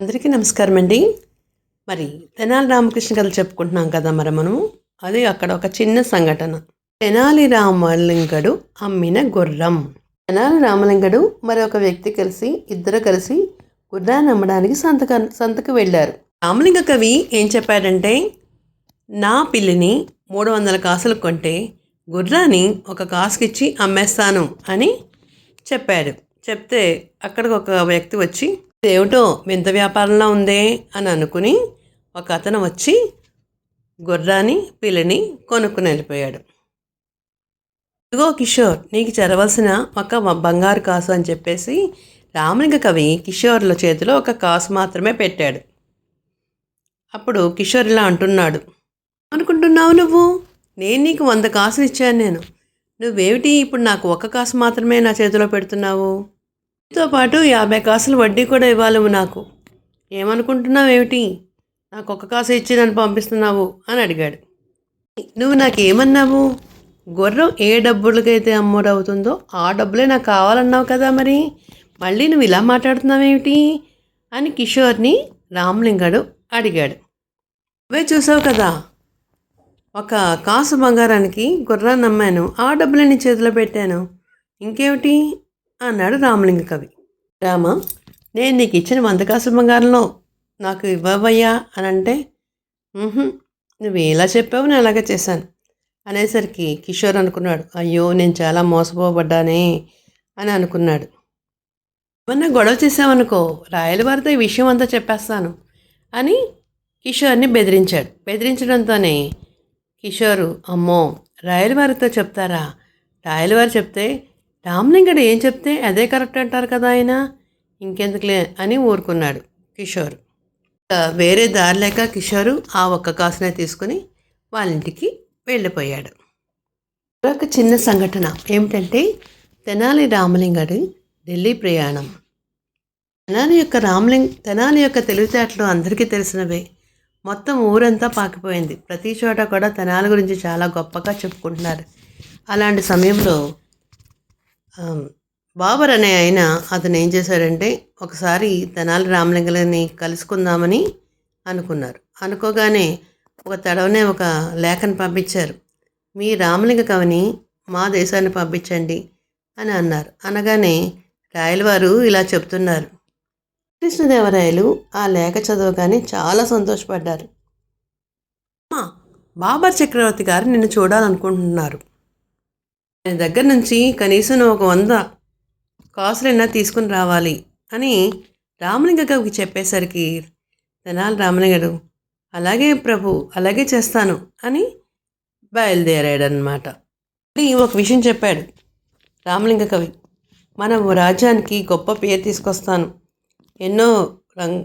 అందరికీ నమస్కారం అండి మరి తెనాలి రామకృష్ణ కథలు చెప్పుకుంటున్నాం కదా మరి మనము. అది అక్కడ ఒక చిన్న సంఘటన. తెనాలి రామలింగడు అమ్మిన గుర్రం. తెనాలి రామలింగడు మరి ఒక వ్యక్తి కలిసి ఇద్దరు కలిసి గుర్రాన్ని అమ్మడానికి సంతక సంతకు వెళ్ళారు. రామలింగ కవి ఏం చెప్పాడంటే నా పిల్లిని మూడు వందల కాసులు కొంటే గుర్రాన్ని ఒక కాసుకిచ్చి అమ్మేస్తాను అని చెప్పాడు. చెప్తే అక్కడికి ఒక వ్యక్తి వచ్చి ఏమిటో వింత వ్యాపారంలో ఉందే అని అనుకుని ఒక అతను వచ్చి గుర్రాన్ని పిల్లని కొనుక్కుని వెళ్ళిపోయాడు. ఇదిగో కిషోర్ నీకు చెరవలసిన ఒక బంగారు కాసు అని చెప్పేసి రామలింగ కవి కిషోర్ల చేతిలో ఒక కాసు మాత్రమే పెట్టాడు. అప్పుడు కిషోర్ ఇలా అంటున్నాడు అనుకుంటున్నావు నువ్వు? నేను నీకు వంద కాసులు ఇచ్చాను నేను. నువ్వేమిటి ఇప్పుడు నాకు ఒక కాసు మాత్రమే నా చేతిలో పెడుతున్నావు? తో పాటు యాభై కాసులు వడ్డీ కూడా ఇవ్వాలి నాకు. ఏమనుకుంటున్నావు ఏమిటి నాకు ఒక కాసు ఇచ్చి నన్ను పంపిస్తున్నావు అని అడిగాడు. నువ్వు నాకేమన్నావు? గుర్రం ఏ డబ్బులకైతే అమ్ముడవుతుందో ఆ డబ్బులే నాకు కావాలన్నావు కదా మరి. మళ్ళీ నువ్వు ఇలా మాట్లాడుతున్నావేమిటి? అని కిషోర్ని రామలింగడు అడిగాడు. అవే చూసావు కదా ఒక కాసు బంగారానికి గుర్రాన్ని అమ్మాను. ఆ డబ్బులు చేతిలో పెట్టాను. ఇంకేమిటి? అన్నాడు రామలింగ కవి. రామ నేను నీకు ఇచ్చిన వందకాసుల బంగారంలో నాకు ఇవ్వవయ్యా అని అంటే నువ్వు ఎలా చెప్పావు నేను అలాగే చేశాను అనేసరికి కిషోర్ అనుకున్నాడు. అయ్యో నేను చాలా మోసపోబడ్డానే అని అనుకున్నాడు. ఏమన్నా గొడవ చేసావనుకో రాయల వారితో ఈ విషయం అంతా చెప్పేస్తాను అని కిషోర్ని బెదిరించాడు. బెదిరించడంతోనే కిషోరు అమ్మో రాయల వారితో చెప్తారా? రాయలవారు చెప్తే రామలింగడు ఏం చెప్తే అదే కరెక్ట్ అంటారు కదా ఆయన? ఇంకెందుకులే అని ఊరుకున్నాడు కిషోర్. వేరే దారి లేక కిషోరు ఆ ఒక్క కాసునే తీసుకుని వాళ్ళ ఇంటికి వెళ్ళిపోయాడు. మరొక చిన్న సంఘటన ఏమిటంటే తెనాలి రామలింగడి ఢిల్లీ ప్రయాణం. తెనాలి యొక్క రామలింగ్ తెనాలి యొక్క తెలివితేటలు అందరికీ తెలిసినవే. మొత్తం ఊరంతా పాకిపోయింది. ప్రతి చోట కూడా తెనాలి గురించి చాలా గొప్పగా చెప్పుకుంటున్నారు. అలాంటి సమయంలో బాబర్ అనే ఆయన అతను ఏం చేశాడంటే ఒకసారి తెనాలి రామలింగలని కలుసుకుందామని అనుకున్నారు. అనుకోగానే ఒక తడవనే ఒక లేఖను పంపించారు. మీ రామలింగ కవిని మా దేశాన్ని పంపించండి అని అన్నారు. అనగానే రాయలవారు ఇలా చెప్తున్నారు. కృష్ణదేవరాయలు ఆ లేఖ చదవగానే చాలా సంతోషపడ్డారు. బాబర్ చక్రవర్తి గారు నిన్ను చూడాలనుకుంటున్నారు. ఆయన దగ్గర నుంచి కనీసం నువ్వు ఒక వంద కాసులైనా తీసుకుని రావాలి అని రామలింగ చెప్పేసరికి తెనాలి రామలింగడు అలాగే ప్రభు అలాగే చేస్తాను అని బయలుదేరాడనమాట అని ఒక విషయం చెప్పాడు రామలింగ కవి. మన రాజ్యానికి గొప్ప పేరు తీసుకొస్తాను. ఎన్నో రంగ్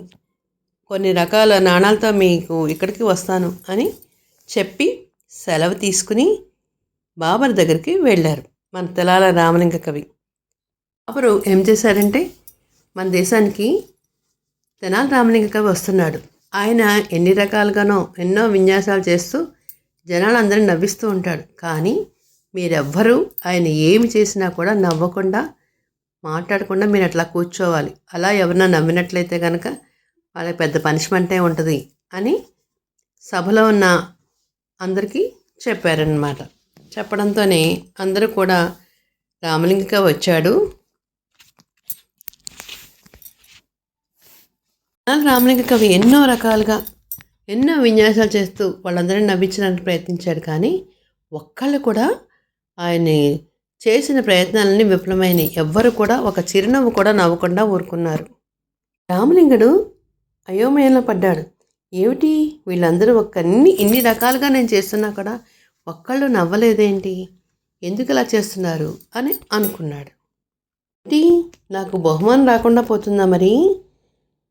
కొన్ని రకాల నాణాలతో మీకు ఇక్కడికి వస్తాను అని చెప్పి సెలవు తీసుకుని బాబర్ దగ్గరికి వెళ్ళారు. మన తెలాల రామలింగ కవి. అప్పుడు ఏం చేశారంటే మన దేశానికి తెనాలి రామలింగ కవి వస్తున్నాడు. ఆయన ఎన్ని రకాలుగానో ఎన్నో విన్యాసాలు చేస్తూ జనాలందరినీ నవ్విస్తూ ఉంటాడు. కానీ మీరెవ్వరూ ఆయన ఏమి చేసినా కూడా నవ్వకుండా మాట్లాడకుండా మీరు అట్లా కూర్చోవాలి. అలా ఎవరన్నా నవ్వినట్లయితే కనుక వాళ్ళకి పెద్ద పనిష్మెంటే ఉంటుంది అని సభలో ఉన్న అందరికీ చెప్పారనమాట చెప్పడంతోనే అందరూ కూడా రామలింగక వచ్చాడు. రామలింగ కవి ఎన్నో రకాలుగా ఎన్నో విన్యాసాలు చేస్తూ వాళ్ళందరినీ నవ్వించడానికి ప్రయత్నించాడు కానీ ఒక్కళ్ళు కూడా ఆయన్ని చేసిన ప్రయత్నాలన్నీ విఫలమైనవి ఎవ్వరు కూడా ఒక చిరునవ్వు కూడా నవ్వకుండా ఊరుకున్నారు. రామలింగుడు అయోమయంలో పడ్డాడు. ఏమిటి? వీళ్ళందరూ ఒక్కన్ని ఇన్ని రకాలుగా నేను చేస్తున్నా కూడా ఒక్కళ్ళు నవ్వలేదేంటి? ఎందుకు ఇలా చేస్తున్నారు? అని అనుకున్నాడు. ఏంటి? నాకు బహుమానం రాకుండా పోతుందా మరి?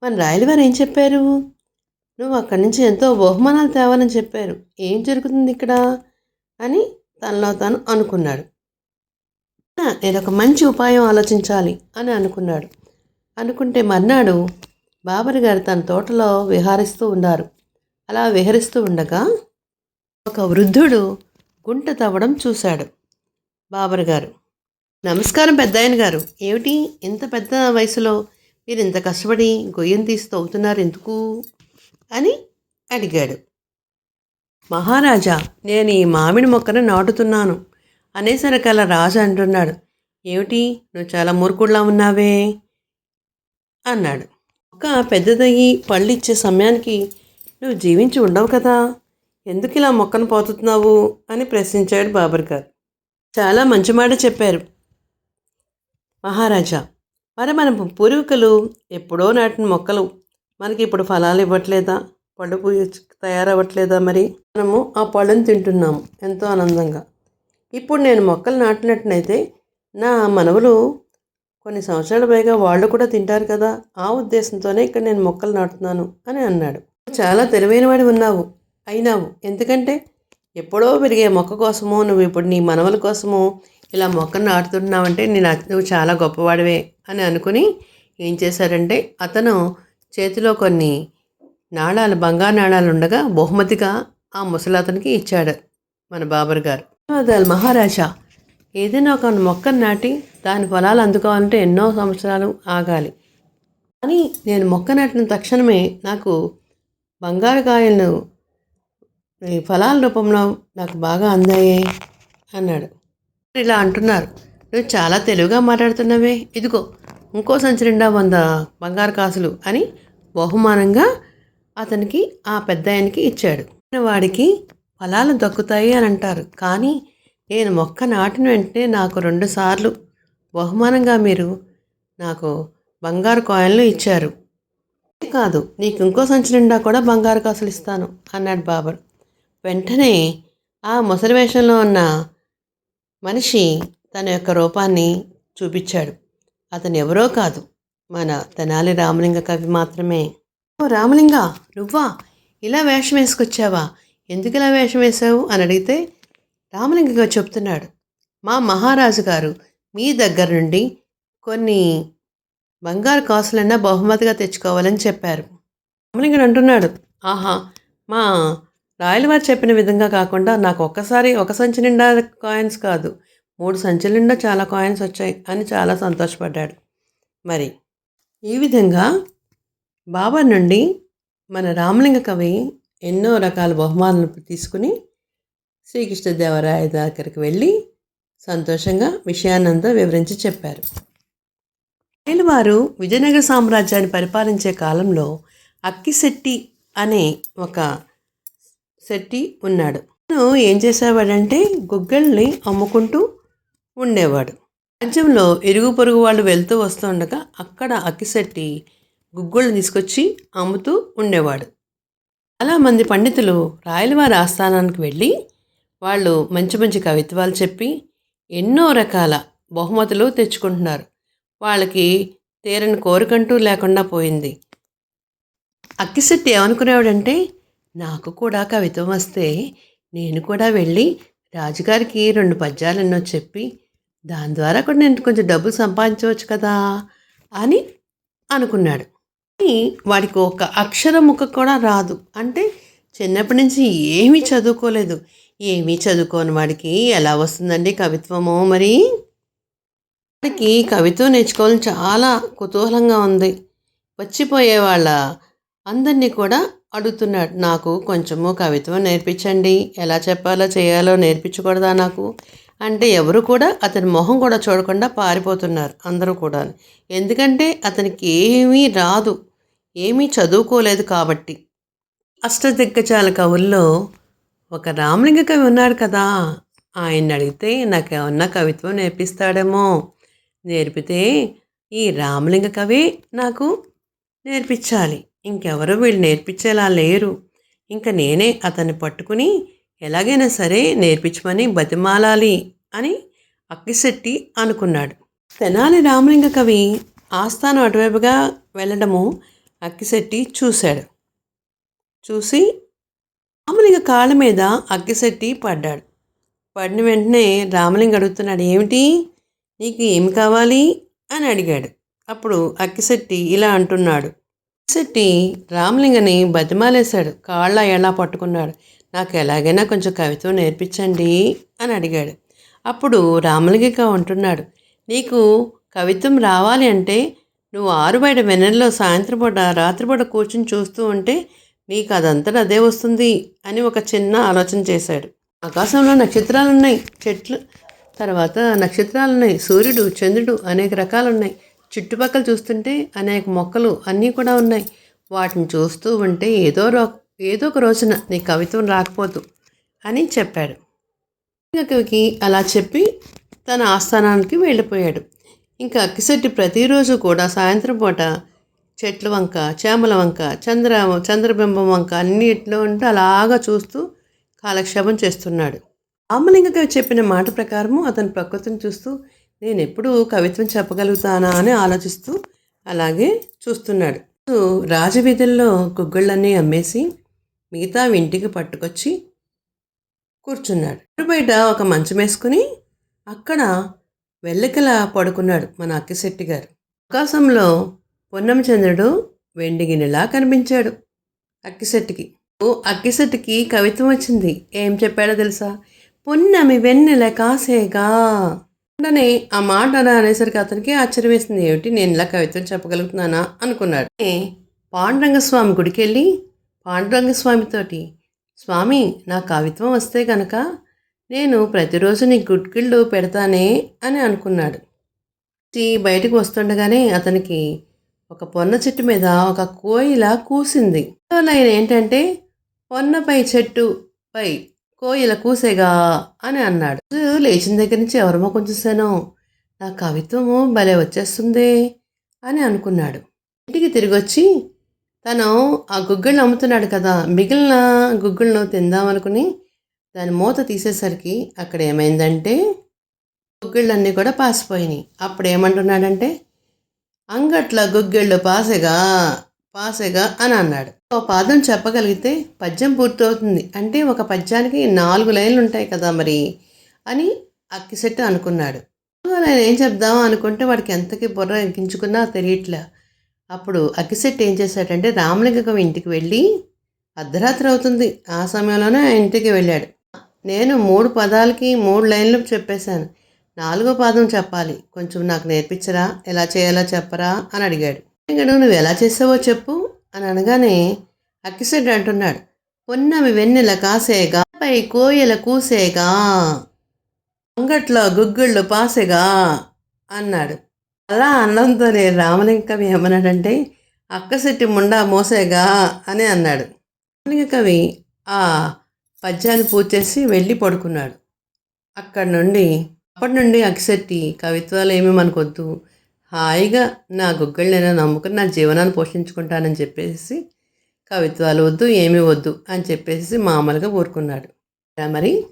మన రాయలు వారు ఏం చెప్పారు? నువ్వు అక్కడి నుంచి ఎంతో బహుమానాలు తేవాలని చెప్పారు. ఏం జరుగుతుంది ఇక్కడ? అని తనలో తాను అనుకున్నాడు. "ఆ, నేను ఒక మంచి ఉపాయం ఆలోచించాలి అని అనుకున్నాడు. అనుకుంటే మర్నాడు బాబర్ గారు తన తోటలో విహారిస్తూ ఉన్నారు అలా విహరిస్తూ ఉండగా ఒక వృద్ధుడు గుంట తవ్వడం చూశాడు. బాబర్ గారు నమస్కారం పెద్దాయన గారు. ఏమిటి ఇంత పెద్ద వయసులో మీరు ఇంత కష్టపడి గొయ్యం తీసి తవ్వుతున్నారు ఎందుకు? అని అడిగాడు. మహారాజా నేను ఈ మామిడి మొక్కను నాటుతున్నాను అనేసరికల రాజు అంటున్నాడు. ఏమిటి? నువ్వు చాలా మురుకుడులా ఉన్నావే? అన్నాడు. మొక్క పెద్దదయ్యి పళ్ళు ఇచ్చే సమయానికి నువ్వు జీవించి ఉండవు కదా? ఎందుకు ఇలా మొక్కను పోతున్నావు అని ప్రశ్నించాడు బాబర్ గారు చాలా మంచి మాట చెప్పారు. మహారాజా మరి మన పూర్వీకులు ఎప్పుడో నాటిన మొక్కలు మనకి ఇప్పుడు ఫలాలు ఇవ్వట్లేదా? పళ్ళు తయారవ్వట్లేదా మరి? మనము ఆ పళ్ళను తింటున్నాము ఎంతో ఆనందంగా. ఇప్పుడు నేను మొక్కలు నాటినట్టునైతే నా మనవలు కొన్ని సంవత్సరాల పైగా వాళ్ళు కూడా తింటారు కదా ఆ ఉద్దేశంతోనే ఇక్కడ నేను మొక్కలు నాటుతున్నాను అని అన్నాడు. చాలా తెలివైన వాడి ఉన్నావు. అయినావు. ఎందుకంటే ఎప్పుడో పెరిగే మొక్క కోసమో నువ్వు ఇప్పుడు నీ మనవల కోసమో ఇలా మొక్కను నాటుతున్నావంటే నేను నువ్వు చాలా గొప్పవాడివే అని అనుకుని ఏం చేశారంటే అతను చేతిలో కొన్ని నాణాలు బంగారు నాణాలు ఉండగా బహుమతిగా ఆ ముసలాతనికి ఇచ్చాడు మన బాబర్ గారు. ధన్యవాదాలు మహారాజా. ఏదైనా ఒక మొక్కను నాటి దాని ఫలాలు అందుకోవాలంటే ఎన్నో సంవత్సరాలు ఆగాలి. కానీ నేను మొక్క నాటిన తక్షణమే నాకు బంగారు కాయలను ఈ ఫలాల రూపంలో నాకు బాగా అందాయే అన్నాడు. ఇలా అంటున్నారు. నువ్వు చాలా తెలివిగా మాట్లాడుతున్నావే. ఇదిగో ఇంకో సంచి నిండా వంద బంగారు కాసులు అని బహుమానంగా అతనికి ఆ పెద్ద ఆయనకి ఇచ్చాడు వాడికి ఫలాలు దక్కుతాయి అని అంటారు. కానీ నేను మొక్క నాటిన వెంటనే నాకు రెండు సార్లు బహుమానంగా మీరు నాకు బంగారు కాయిన్లు ఇచ్చారు. కాదు నీకు ఇంకో సంచి నిండా కూడా బంగారు కాసులు ఇస్తాను అన్నాడు బాబర్. వెంటనే ఆ ముసలి వేషంలో ఉన్న మనిషి తన యొక్క రూపాన్ని చూపించాడు. అతను ఎవరో కాదు. మన తెనాలి రామలింగ కవి మాత్రమే. ఓ రామలింగ నువ్వా? ఇలా వేషం వేసుకొచ్చావా? ఎందుకు ఇలా వేషం వేసావు అని అడిగితే రామలింగ గారు చెప్తున్నాడు. మా మహారాజు గారు మీ దగ్గర నుండి కొన్ని బంగారు కాసులన్నా బహుమతిగా తెచ్చుకోవాలని చెప్పారు. రామలింగుడు అంటున్నాడు. ఆహా! మా రాయల వారు చెప్పిన విధంగా కాకుండా నాకు ఒక్కసారి ఒక సంచి నిండా కాయిన్స్ కాదు. మూడు సంచుల నిండా చాలా కాయిన్స్ వచ్చాయి అని చాలా సంతోషపడ్డాడు. మరి ఈ విధంగా బాబా నుండి మన రామలింగ కవి ఎన్నో రకాల బహుమానులు తీసుకుని శ్రీకృష్ణదేవరాయ దగ్గరికి వెళ్ళి సంతోషంగా విషయాన్నంతా వివరించి చెప్పారు. వారు విజయనగర సామ్రాజ్యాన్ని పరిపాలించే కాలంలో అక్కిశెట్టి అనే ఒక శెట్టి ఉన్నాడు. అతను ఏం చేసేవాడంటే గుగ్గల్ని అమ్ముకుంటూ ఉండేవాడు. రాజ్యంలో ఇరుగు పొరుగు వాళ్ళు వెళ్తూ వస్తుండగా అక్కడ అక్కిశెట్టి గుగ్గుళ్ళు తీసుకొచ్చి అమ్ముతూ ఉండేవాడు. చాలామంది పండితులు రాయలవారి ఆస్థానానికి వెళ్ళి వాళ్ళు మంచి మంచి కవిత్వాలు చెప్పి ఎన్నో రకాల బహుమతులు తెచ్చుకుంటున్నారు. వాళ్ళకి తీరని కోరికంటూ లేకుండా పోయింది. అక్కిశెట్టి ఏమనుకునేవాడంటే నాకు కూడా కవిత్వం వస్తే నేను కూడా వెళ్ళి రాజుగారికి రెండు పద్యాలన్నో చెప్పి దాని ద్వారా కూడా నేను కొంచెం డబ్బులు సంపాదించవచ్చు కదా అని అనుకున్నాడు. వాడికి ఒక అక్షర ముక్క కూడా రాదు. అంటే చిన్నప్పటి నుంచి ఏమీ చదువుకోలేదు. ఏమీ చదువుకోని వాడికి ఎలా వస్తుందండి కవిత్వము మరి? వాడికి కవిత్వం నేర్చుకోవాలని చాలా కుతూహలంగా ఉంది. వచ్చిపోయే వాళ్ళ అందరినీ కూడా అడుగుతున్నాడు. నాకు కొంచెము కవిత్వం నేర్పించండి. ఎలా చెప్పాలో చేయాలో నేర్పించకూడదా నాకు? అంటే ఎవరు కూడా అతని మొహం కూడా చూడకుండా పారిపోతున్నారు అందరూ కూడా ఎందుకంటే అతనికి ఏమీ రాదు. ఏమీ చదువుకోలేదు కాబట్టి. అష్టదిగ్గజాల కవుల్లో ఒక రామలింగ కవి ఉన్నాడు కదా. ఆయన అడిగితే నాకేమన్నా కవిత్వం నేర్పిస్తాడేమో. నేర్పితే ఈ రామలింగ కవి నాకు నేర్పించాలి. ఇంకెవరు వీళ్ళు నేర్పించేలా లేరు. ఇంకా నేనే అతన్ని పట్టుకుని ఎలాగైనా సరే నేర్పించమని బతిమాలాలి అని అక్కిశెట్టి అనుకున్నాడు. తెనాలి రామలింగ కవి ఆస్థానం అటువైపుగా వెళ్ళడము అక్కిశెట్టి చూశాడు. చూసి రామలింగ కాళ్ళ మీద అక్కిశెట్టి పడ్డాడు. పడిన వెంటనే రామలింగ అడుగుతున్నాడు ఏమిటి? నీకు ఏమి కావాలి? అని అడిగాడు. అప్పుడు అక్కిశెట్టి ఇలా అంటున్నాడు. శెట్టి రామలింగని బతిమాలేశాడు. కాళ్ళ ఎలా పట్టుకున్నాడు. నాకు ఎలాగైనా కొంచెం కవిత్వం నేర్పించండి అని అడిగాడు. అప్పుడు రామలింగిక అంటున్నాడు నీకు కవిత్వం రావాలి అంటే నువ్వు ఆరు బయట వెన్నెల్లో సాయంత్రం పూట రాత్రిపూట కూర్చుని చూస్తూ ఉంటే నీకు అదంతా అదే వస్తుంది అని ఒక చిన్న ఆలోచన చేశాడు. ఆకాశంలో నక్షత్రాలు ఉన్నాయి చెట్లు తర్వాత నక్షత్రాలు ఉన్నాయి సూర్యుడు చంద్రుడు అనేక రకాలు ఉన్నాయి చుట్టుపక్కల చూస్తుంటే అనేక మొక్కలు అన్నీ కూడా ఉన్నాయి. వాటిని చూస్తూ ఉంటే ఏదో రో ఏదో ఒక రోజున నీ కవిత్వం రాకపోదు అని చెప్పాడు. కవికి అలా చెప్పి తన ఆస్థానానికి వెళ్ళిపోయాడు. ఇంకా అక్కిశెట్టి ప్రతిరోజు కూడా సాయంత్రం పూట చెట్ల వంక చేమల వంక చంద్ర చంద్రబింబం వంక అన్నిట్లో ఉంటూ అలాగా చూస్తూ కాలక్షేపం చేస్తున్నాడు. రామలింగ కవి చెప్పిన మాట ప్రకారము అతని ప్రకృతిని చూస్తూ నేను ఎప్పుడు కవిత్వం చెప్పగలుగుతానా అని ఆలోచిస్తూ అలాగే చూస్తున్నాడు. రాజవీధుల్లో గుగ్గుళ్ళన్నీ అమ్మేసి మిగతా ఇంటికి పట్టుకొచ్చి కూర్చున్నాడు. ఇంటి బయట ఒక మంచం వేసుకుని అక్కడ వెల్లకిల పడుకున్నాడు మన అక్కిశెట్టి గారు. ఆకాశంలో పొన్నమచంద్రుడు వెండి గిన్నెలా కనిపించాడు అక్కిశెట్టికి ఓ అక్కిశెట్టికి కవిత్వం వచ్చింది. ఏం చెప్పాడో తెలుసా? పొన్నమి వెన్నెల కాసేగా వెంటనే ఆ మాట అలా అనేసరికి అతనికి ఆశ్చర్యం వేసింది ఏమిటి? నేను ఇలా కవిత్వం చెప్పగలుగుతున్నానా? అనుకున్నాడు. ఏ, పాండురంగస్వామి గుడికి వెళ్ళి పాండురంగస్వామితోటి? స్వామి నా కవిత్వం వస్తే గనక నేను ప్రతిరోజు నీ గుడ్కిళ్ళు పెడతానే అని అనుకున్నాడు. బయటకు వస్తుండగానే అతనికి ఒక పొన్న చెట్టు మీద ఒక కోయిల కూసింది. ఆయన ఏంటంటే పొన్నపై చెట్టు పై కోయిల కూసేగా అని అన్నాడు. లేచిన దగ్గర నుంచి ఎవరి ముఖం నా కవిత్వము భలే వచ్చేస్తుంది అని అనుకున్నాడు. ఇంటికి తిరిగి వచ్చి తను ఆ గుగ్గిళ్ళు అమ్ముతున్నాడు కదా మిగిలిన గుగ్గిళ్ళను తిందామనుకుని దాని మూత తీసేసరికి అక్కడ ఏమైందంటే గుగ్గిళ్ళన్నీ కూడా పాసిపోయినాయి. అప్పుడు ఏమంటున్నాడంటే అంగట్ల గుగ్గిళ్ళు పాసెగా పాసెగా అని అన్నాడు. ఓ పాదం చెప్పగలిగితే పద్యం పూర్తవుతుంది. అంటే ఒక పద్యానికి నాలుగు లైన్లు ఉంటాయి కదా మరి అని అక్కిసెట్టు అనుకున్నాడు. నేను ఏం చెప్దామా? అనుకుంటే వాడికి ఎంతకి బుర్ర ఎక్కించుకున్నా తెలియట్లే. అప్పుడు అక్కిసెట్టు ఏం చేశాడంటే రామలింగం ఇంటికి వెళ్ళి అర్ధరాత్రి అవుతుంది. ఆ సమయంలోనే ఆ ఇంటికి వెళ్ళాడు. నేను మూడు పదాలకి మూడు లైన్లు చెప్పేశాను. నాలుగో పాదం చెప్పాలి. కొంచెం నాకు నేర్పించరా? ఎలా చేయాలో చెప్పరా? అని అడిగాడు. ఇంకా నువ్వు ఎలా చేసావో చెప్పు. అని అనగానే అక్కిసెడ్డి అంటున్నాడు పొన్నమి వెన్నెల కాసేగా పై కోయల కూసేగా అంగట్లో గుగ్గుళ్ళు పాసెగా అన్నాడు. అలా అన్నంతోనే రామలింగకవి ఏమన్నాడంటే అక్కసెట్టి ముండా మోసేగా అని అన్నాడు. రామలింగకవి ఆ పద్యాన్ని పూర్తి చేసి వెళ్ళి పడుకున్నాడు. అక్కడి నుండి అప్పటి నుండి అక్కిశెట్టి కవిత్వాలు ఏమీ మనకొద్దు. హాయిగా నా గుగ్గిళ్ళైనా నమ్ముకుని నా జీవనాన్ని పోషించుకుంటానని చెప్పేసి కవిత్వాలు వద్దు ఏమీ వద్దు అని చెప్పేసి మామూలుగా ఊరుకున్నాడు. మరి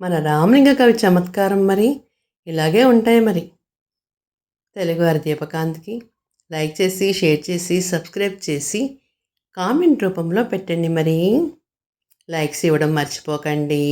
మన రామలింగ కవి చమత్కారం మరి ఇలాగే ఉంటాయి మరి. తెలుగువారి దీపకాంత్కి లైక్ చేసి షేర్ చేసి సబ్స్క్రైబ్ చేసి కామెంట్ రూపంలో పెట్టండి మరి. లైక్స్ ఇవ్వడం మర్చిపోకండి.